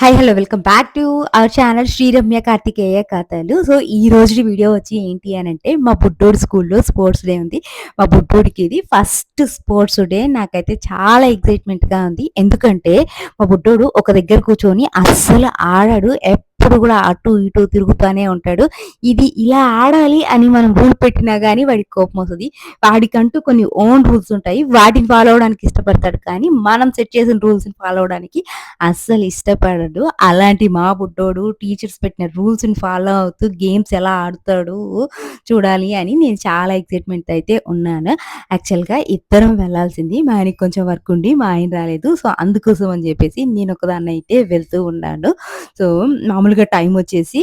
Hi hello welcome back to our channel Sri Ramya Karthikeya కథలు so ఈ రోజు video వచ్చి ఏంటి అని అంటే మా బుడ్డోడు స్కూల్లో స్పోర్ట్స్ డే ఉంది. మా బుడ్డోడికి ఇది ఫస్ట్ స్పోర్ట్స్ డే. నాకైతే చాలా ఎక్సైట్మెంట్గా ఉంది. ఎందుకంటే మా బుడ్డోడు ఒక దగ్గర కూర్చొని అస్సలు ఆడాడు ఎప్పుడు కూడా అటు ఇటు తిరుగుతూనే ఉంటాడు. ఇది ఇలా ఆడాలి అని మనం రూల్ పెట్టినా కానీ వాడికి కోపం వస్తుంది. వాడికంటూ కొన్ని ఓన్ రూల్స్ ఉంటాయి. వాటిని ఫాలో అవడానికి ఇష్టపడతాడు కానీ మనం సెట్ చేసిన రూల్స్ని ఫాలో అవడానికి అస్సలు ఇష్టపడడు. అలాంటి మా బుడ్డోడు టీచర్స్ పెట్టిన రూల్స్ని ఫాలో అవుతూ గేమ్స్ ఎలా ఆడుతాడు చూడాలి అని నేను చాలా ఎక్సైట్మెంట్ అయితే ఉన్నాను. యాక్చువల్గా ఇద్దరం వెళ్ళాల్సింది. మా ఆయనకి కొంచెం వర్క్ ఉండి మా ఆయన రాలేదు. సో అందుకోసం అని చెప్పేసి నేను ఒకదాన్ని అయితే వెళ్తూ ఉన్నాను. సో మామూలు మామూలుగా టైం వచ్చేసి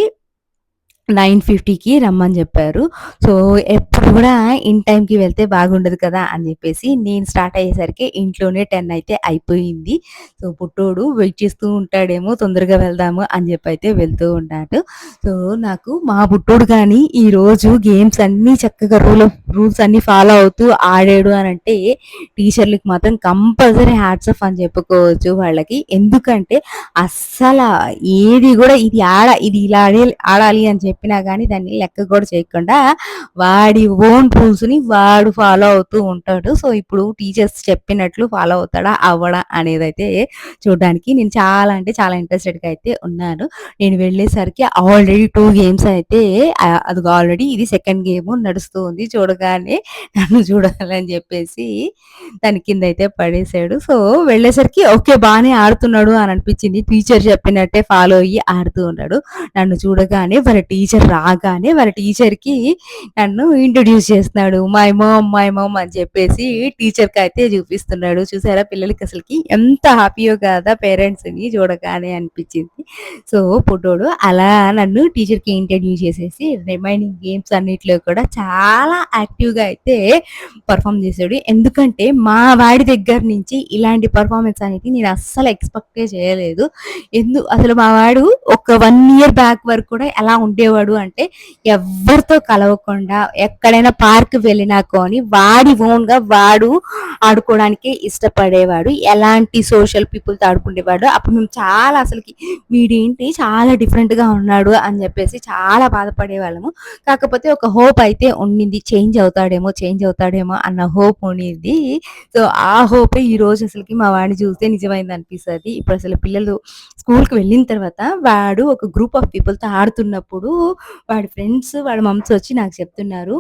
నైన్ ఫిఫ్టీకి రమ్మని చెప్పారు. సో ఎప్పుడు కూడా ఇన్ టైంకి వెళ్తే బాగుండదు కదా అని చెప్పేసి నేను స్టార్ట్ అయ్యేసరికి ఇంట్లోనే టెన్ అయితే అయిపోయింది. సో పుట్టోడు వెయిట్ చేస్తూ ఉంటాడేమో తొందరగా వెళ్దాము అని చెప్పి అయితే వెళ్తూ ఉన్నాడు సో నాకు మా పుట్టోడు కానీ ఈరోజు గేమ్స్ అన్నీ చక్కగా రూల్ రూల్స్ అన్నీ ఫాలో అవుతూ ఆడాడు అని అంటే టీచర్లకు మాత్రం కంపల్సరీ హ్యాట్స్ ఆఫ్ అని చెప్పుకోవచ్చు వాళ్ళకి. ఎందుకంటే అస్సలు ఏది కూడా ఇది ఆడ ఇది ఇలా ఆడే ఆడాలి అని చెప్పి చెప్పినా కానీ దాన్ని లెక్క కూడా చేయకుండా వాడి ఓన్ రూల్స్ని వాడు ఫాలో అవుతూ ఉంటాడు. సో ఇప్పుడు టీచర్స్ చెప్పినట్లు ఫాలో అవుతాడా? అవ్వడా? అనేది అయితే చూడడానికి నేను చాలా అంటే చాలా ఇంట్రెస్టెడ్గా అయితే ఉన్నాను. నేను వెళ్ళేసరికి ఆల్రెడీ టూ గేమ్స్ అయితే అది ఆల్రెడీ ఇది సెకండ్ గేమ్ నడుస్తూ ఉంది చూడగానే నన్ను చూడాలని చెప్పేసి దాని కింద అయితే పడేశాడు. సో వెళ్ళేసరికి ఓకే బాగానే ఆడుతున్నాడు అని అనిపించింది. టీచర్ చెప్పినట్టే ఫాలో అయ్యి ఆడుతూ ఉన్నాడు. నన్ను చూడగానే వాళ్ళ టీచర్ టీచర్ రాగానే వాళ్ళ టీచర్కి నన్ను ఇంట్రొడ్యూస్ చేస్తున్నాడు. మై మామ్ మై మామ్ అని చెప్పేసి టీచర్కి అయితే చూపిస్తున్నాడు. చూసారా పిల్లలకి అసలుకి ఎంత హ్యాపీయో కదా పేరెంట్స్ని చూడగానే అనిపించింది. సో పుట్టోడు అలా నన్ను టీచర్కి ఇంట్రడ్యూస్ చేసేసి రిమైనింగ్ గేమ్స్ అన్నిట్లో కూడా చాలా యాక్టివ్గా అయితే పర్ఫామ్ చేశాడు. ఎందుకంటే మా వాడి దగ్గర నుంచి ఇలాంటి పర్ఫార్మెన్స్ అనేది నేను అస్సలు ఎక్స్పెక్టే చేయలేదు. ఎందు అసలు మా వాడు ఒక వన్ ఇయర్ బ్యాక్ వరకు కూడా ఎలా ఉండేవాడు. అంటే ఎవరితో కలవకుండా ఎక్కడైనా పార్క్ వెళ్ళినా కానీ వాడి ఓన్గా వాడు ఆడుకోవడానికే ఇష్టపడేవాడు. ఎలాంటి సోషల్ పీపుల్తో ఆడుకునేవాడు అప్పుడు మేము చాలా అసలుకి వీడేంటి చాలా డిఫరెంట్గా గా ఉన్నాడు అని చెప్పేసి చాలా బాధపడేవాళ్ళము. కాకపోతే ఒక హోప్ అయితే ఉండింది. చేంజ్ అవుతాడేమో చేంజ్ అవుతాడేమో అన్న హోప్ ఉండింది. సో ఆ హోపే ఈ రోజు అసలుకి మా వాడిని చూస్తే నిజమైంది అనిపిస్తుంది. ఇప్పుడు అసలు పిల్లలు స్కూల్కి వెళ్ళిన తర్వాత వాడు ఒక గ్రూప్ ఆఫ్ పీపుల్తో ఆడుతున్నప్పుడు వాడి ఫ్రెండ్స్ వాడి మమ్స్ వచ్చి నాకు చెప్తున్నారు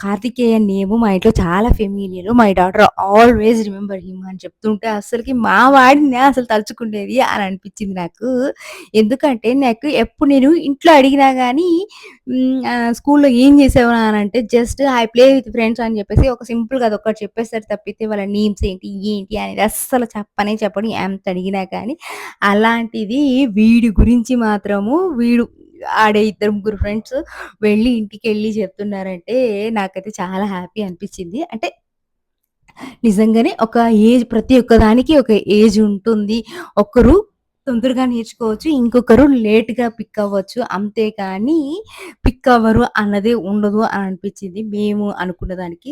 కార్తికేయ నేము మా ఇంట్లో చాలా familiar my daughter always remember him అని చెప్తుంటే అసలుకి మా వాడిని అసలు తలుచుకునేది అని అనిపించింది నాకు. ఎందుకంటే నాకు ఎప్పుడు నేను ఇంట్లో అడిగినా కానీ స్కూల్లో ఏం చేసేవా అని అంటే just I play with friends అని చెప్పేసి ఒక సింపుల్గా అది ఒకటి చెప్పేస్తారు తప్పితే వాళ్ళ నేమ్స్ ఏంటి ఏంటి అనేది అస్సలు చెప్పనే చెప్పని ఎంత అడిగినా కానీ అలాంటిది వీడి గురించి మాత్రము వీడు ఆడే ఇద్దరు ముగ్గురు ఫ్రెండ్స్ వెళ్ళి ఇంటికి వెళ్ళి చెప్తున్నారంటే నాకైతే చాలా హ్యాపీ అనిపించింది. అంటే నిజంగానే ఒక ఏజ్ ప్రతి ఒక్క దానికి ఒక ఏజ్ ఉంటుంది. ఒకరు తొందరగా నేర్చుకోవచ్చు. ఇంకొకరు లేట్గా పిక్ అవ్వచ్చు. అంతేకాని పిక్ అవ్వరు అన్నదే ఉండదు అని అనిపించింది. మేము అనుకున్న దానికి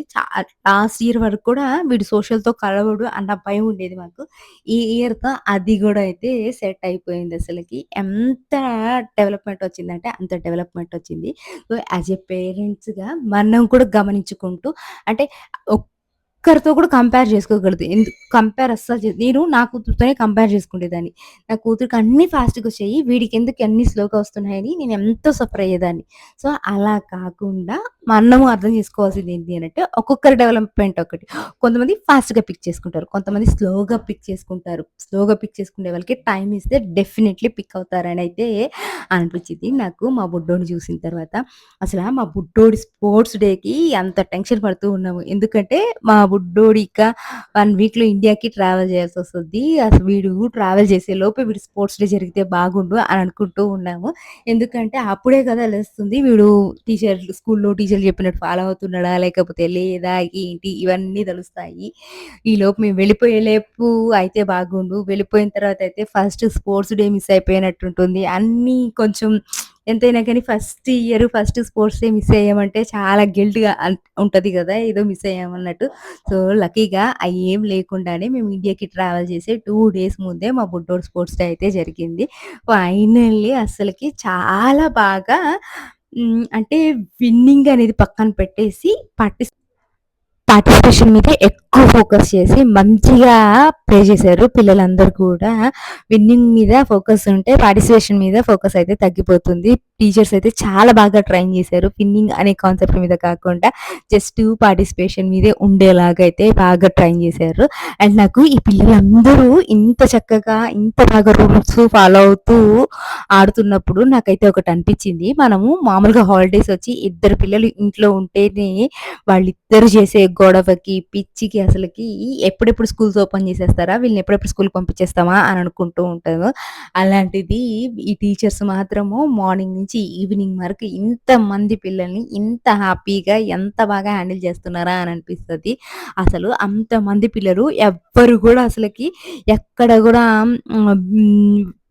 లాస్ట్ ఇయర్ వరకు కూడా వీడు సోషల్తో కలవడు అన్న భయం ఉండేది మాకు. ఈ ఇయర్తో అది కూడా అయితే సెట్ అయిపోయింది అసలుకి. ఎంత డెవలప్మెంట్ వచ్చిందంటే అంత డెవలప్మెంట్ వచ్చింది. సో యాజ్ ఎ పేరెంట్స్గా మనం కూడా గమనించుకుంటూ అంటే ఒక్కరితో కూడా కంపేర్ చేసుకోగలదు ఎందుకు కంపేర్ అస్సలు నేను నా కూతురుతోనే కంపేర్ చేసుకునేదాన్ని నా కూతురికి అన్ని ఫాస్ట్గా వచ్చాయి వీడికి ఎందుకు అన్ని స్లోగా వస్తున్నాయని నేను ఎంతో సఫర్ అయ్యేదాన్ని. సో అలా కాకుండా మనము అర్థం చేసుకోవాల్సింది ఏంటి అని అంటే ఒక్కొక్కరి డెవలప్మెంట్ ఒకటి. కొంతమంది ఫాస్ట్గా పిక్ చేసుకుంటారు కొంతమంది స్లోగా పిక్ చేసుకుంటారు. స్లోగా పిక్ చేసుకునే వాళ్ళకి టైం ఇస్తే డెఫినెట్లీ పిక్ అవుతారని అయితే అనిపించింది. నాకు మా బుడ్డోని చూసిన తర్వాత అసలు మా బుడ్డోడి స్పోర్ట్స్ డేకి అంత టెన్షన్ పడుతూ ఉన్నాము. ఎందుకంటే మా బుడ్డోడి ఇక వన్ వీక్లో ఇండియాకి ట్రావెల్ చేయాల్సి వస్తుంది. అసలు వీడు ట్రావెల్ చేసే లోపే వీడు స్పోర్ట్స్ డే జరిగితే బాగుండు అని అనుకుంటూ ఉన్నాము. ఎందుకంటే అప్పుడే కదా తెలుస్తుంది వీడు టీచర్ స్కూల్లో టీచర్ చెప్పినట్టు ఫాలో అవుతున్నాడా? లేకపోతే లేదా? ఏంటి? ఇవన్నీ తెలుస్తాయి. ఈ లోపు మేము వెళ్ళిపోయేలేపు అయితే బాగుండు. వెళ్ళిపోయిన తర్వాత అయితే ఫస్ట్ స్పోర్ట్స్ డే మిస్ అయిపోయినట్టుంటుంది అన్నీ కొంచెం ఎంతైనా కానీ first year first sports day miss అయ్యామంటే చాలా గిల్ట్‌గా ఉంటుంది కదా? ఏదో మిస్ అయ్యామన్నట్టు. సో, లక్కీగా ఏం లేకుండానే మేము ఇండియాకి ట్రావెల్ చేసే టూ డేస్ ముందే మా బుడ్డోడి స్పోర్ట్స్ డే అయితే జరిగింది. ఫైనల్లీ అసలుకి చాలా బాగా అంటే విన్నింగ్ అనేది పక్కన పెట్టేసి పార్టిస్ పార్టిసిపేషన్ మీదే ఎక్కువ ఫోకస్ చేసి మంచిగా ప్లే చేశారు. పిల్లలందరూ కూడా విన్నింగ్ మీద ఫోకస్ ఉంటే పార్టిసిపేషన్ మీద ఫోకస్ అయితే తగ్గిపోతుంది. టీచర్స్ అయితే చాలా బాగా ట్రైన్ చేశారు. విన్నింగ్ అనే కాన్సెప్ట్ మీద కాకుండా జస్ట్ పార్టిసిపేషన్ మీదే ఉండేలాగా అయితే బాగా ట్రైన్ చేశారు. అండ్ నాకు ఈ పిల్లలందరూ ఇంత చక్కగా ఇంత బాగా రూల్స్ ఫాలో అవుతూ ఆడుతున్నప్పుడు నాకైతే ఒకటి అనిపించింది. మనము మామూలుగా హాలిడేస్ వచ్చి ఇద్దరు పిల్లలు ఇంట్లో ఉంటేనే వాళ్ళిద్దరు చేసే గొడవకి, పిచ్చికి అసలకి ఎప్పుడెప్పుడు స్కూల్స్ ఓపెన్ చేసేస్తారా? వీళ్ళని ఎప్పుడెప్పుడు స్కూల్‌కి పంపించేస్తామా? అని అనుకుంటూ ఉంటాను. అలాంటిది ఈ టీచర్స్ మాత్రము మార్నింగ్ నుంచి ఈవినింగ్ వరకు ఇంతమంది పిల్లల్ని ఇంత హ్యాపీగా ఎంత బాగా హ్యాండిల్ చేస్తున్నారా అని అనిపిస్తుంది అసలు అంతమంది పిల్లలు ఎవ్వరు కూడా అసలకి ఎక్కడ కూడా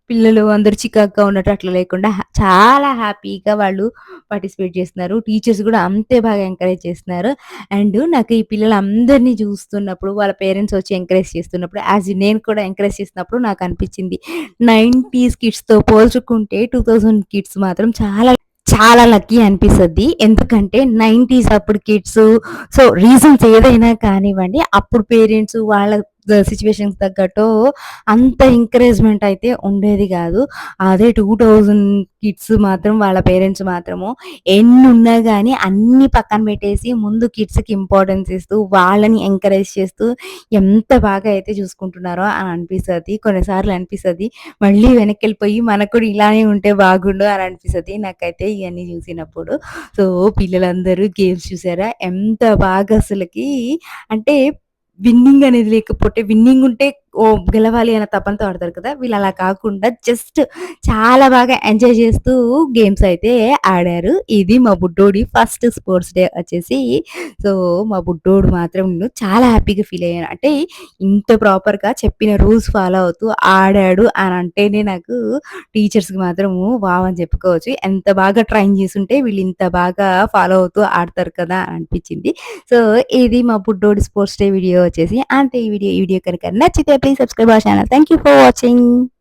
పిల్లలు అందరూ చికాకుగా ఉన్నట్టు అట్లా లేకుండా చాలా హ్యాపీగా వాళ్ళు పార్టిసిపేట్ చేస్తున్నారు. టీచర్స్ కూడా అంతే బాగా ఎంకరేజ్ చేస్తున్నారు. అండ్ నాకు ఈ పిల్లలందరిని చూస్తున్నప్పుడు వాళ్ళ పేరెంట్స్ వచ్చి ఎంకరేజ్ చేస్తున్నప్పుడు యాజ్ నేను కూడా ఎంకరేజ్ చేసినప్పుడు నాకు అనిపించింది. 90స్ కిడ్స్‌తో పోల్చుకుంటే 2000 కిడ్స్ మాత్రం చాలా చాలా లక్కీ అనిపిస్తుంది ఎందుకంటే 90స్ అప్పుడు కిడ్స్ సో, రీజన్స్ ఏదైనా కానివ్వండి అప్పుడు పేరెంట్స్ వాళ్ళ ద తగ్గట్టు అంత ఎంకరేజ్‌మెంట్ అయితే ఉండేది కాదు అదే 2000 కిడ్స్ మాత్రం వాళ్ళ పేరెంట్స్ మాత్రము ఎన్ని ఉన్నా కానీ అన్ని పక్కన పెట్టేసి ముందు కిడ్స్‌కి ఇంపార్టెన్స్ ఇస్తూ వాళ్ళని ఎంకరేజ్ చేస్తూ ఎంత బాగా అయితే చూసుకుంటున్నారో అని అనిపిస్తుంది కొన్నిసార్లు అనిపిస్తుంది మళ్ళీ వెనక్కి వెళ్ళిపోయి మనకు కూడా ఇలానే ఉంటే బాగుండు అని అనిపిస్తుంది నాకైతే ఇవన్నీ చూసినప్పుడు. సో, పిల్లలందరూ గేమ్స్ చూసారా? ఎంత బాగా అసలుకి అంటే విన్నింగ్ అనేది లేకపోతే విన్నింగ్ ఉంటే ఓ గెలవాలి అనే తపంతో ఆడతారు కదా! వీళ్ళు అలా కాకుండా జస్ట్ చాలా బాగా ఎంజాయ్ చేస్తూ గేమ్స్ అయితే ఆడారు. ఇది మా బుడ్డోడి ఫస్ట్ స్పోర్ట్స్ డే వచ్చేసి. సో, మా బుడ్డోడు మాత్రం చాలా హ్యాపీగా ఫీల్ అయ్యాను. అంటే ఇంత ప్రాపర్‌గా చెప్పిన రూల్స్ ఫాలో అవుతూ ఆడాడు అని అంటేనే నాకు టీచర్స్‌కి మాత్రము వావ్! అని చెప్పుకోవచ్చు. ఎంత బాగా ట్రైన్ చేస్తుంటే వీళ్ళు ఇంత బాగా ఫాలో అవుతూ ఆడతారు కదా! అని అనిపించింది. సో, ఇది మా బుడ్డోడి స్పోర్ట్స్ డే వీడియో వచ్చేసి అంతే ఈ వీడియో. ఈ వీడియో కనుక నచ్చితే please subscribe our channel. Thank you for watching.